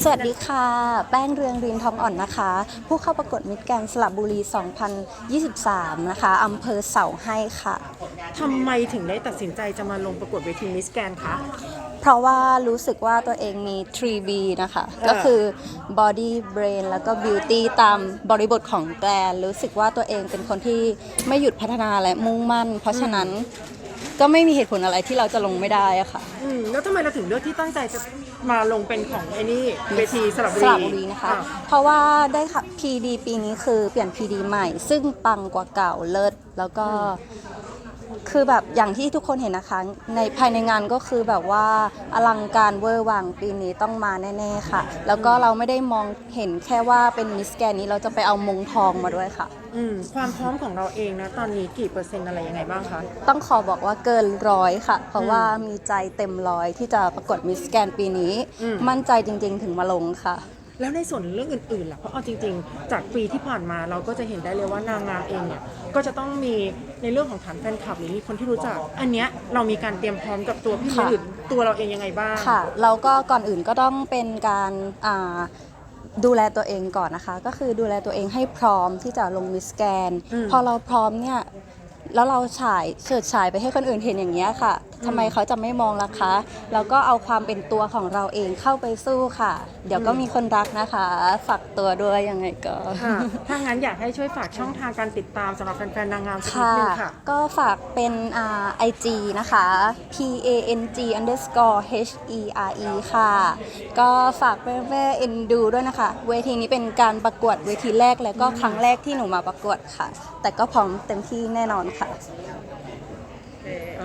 สวัสดีค่ะ แป้งเรืองรินทองอ่อนนะคะ ผู้เข้าประกวดมิตรแกรนด์สระบุรี 2023 นะคะอำเภอเสาให้ค่ะ ทำไมถึงได้ตัดสินใจจะมาลงประกวดเวทีมิสแกนคะ เพราะว่ารู้สึกว่าตัวเองมี 3B นะคะ ก็คือ body brain แล้วก็ beauty ตามบริบทของแกรนด์รู้สึกว่าตัวเองเป็นคนที่ไม่หยุดพัฒนาและมุ่งมั่น เพราะฉะนั้น ก็ไม่มีเหตุผลอะไรที่เราจะลงไม่ได้อะค่ะ อืมแล้วทำไมเราถึงเลือกที่ตั้งใจจะมาลงเป็นของไอ้นี่เวทีสระบุสรีระบุรีนะคะ อ่เพราะว่าได้ค่ะ PD ปีนี้คือเปลี่ยน PD ใหม่ ซึ่งปังกว่าเก่าเลิศแล้วก็ คือแบบอย่างที่ทุกคนเห็นนะคะ ในภายในงานก็คือแบบว่าอลังการเวอร์วังปีนี้ต้องมาแน่ ๆค่ะ แล้วก็เราไม่ได้มองเห็นแค่ว่าเป็นมิสแกนนี้เราจะไปเอามงทองมาด้วยค่ะ อืมความพร้อมของเราเองนะ ตอนนี้กี่เปอร์เซ็นต์อะไรยังไงบ้างคะ ต้องขอบอกว่าเกินร้อยค่ะ เพราะว่ามีใจเต็มร้อยที่จะประกวดมิสแกนปีนี้ อืม มั่นใจจริงๆถึงมาลงค่ะ แล้วในส่วนเรื่องอื่นๆล่ะเพราะเอาจริง ๆ จากปีที่ผ่านมาเราก็จะเห็นได้เลยว่านางงามเองเนี่ยก็จะต้องมีในเรื่องของฐานแฟนคลับหรือมีคนที่รู้จัก อันเนี้ยเรามีการเตรียมพร้อมกับตัวพี่ค่ะ หรือตัวเราเองยังไงบ้าง ค่ะเราก็ก่อนอื่นก็ต้องเป็นการอ่าดูแลตัวเองก่อนนะคะ ก็คือดูแลตัวเองให้พร้อมที่จะลงมิสแกน อืมพอเราพร้อมเนี่ย แล้วเราฉายเฉิดฉายไปให้คนอื่นเห็นอย่างนี้ยค่ะทำไมเขาจะไม่มองล่ะคะแล้วก็เอาความเป็นตัวของเราเองเข้าไปสู้ค่ะ เดี๋ยวก็มีคนรักนะคะฝากตัวด้วยยังไงก็ ค่ะถ้างั้นอยากให้ช่วยฝากช่องทางการติดตามสำหรับแฟนๆนางงามสักนิดค่ะ นึงค่ะ ก็ฝากเป็นอ่า IG นะคะ P A N G underscore H E R E ค่ะ ก็ฝากแม่ๆเอ็นดูด้วยนะคะ เวทีนี้เป็นการประกวดเวทีแรกและก็ครั้งแรกที่หนูมาประกวดค่ะ แต่ก็พร้อมเต็มที่แน่นอนค่ะโ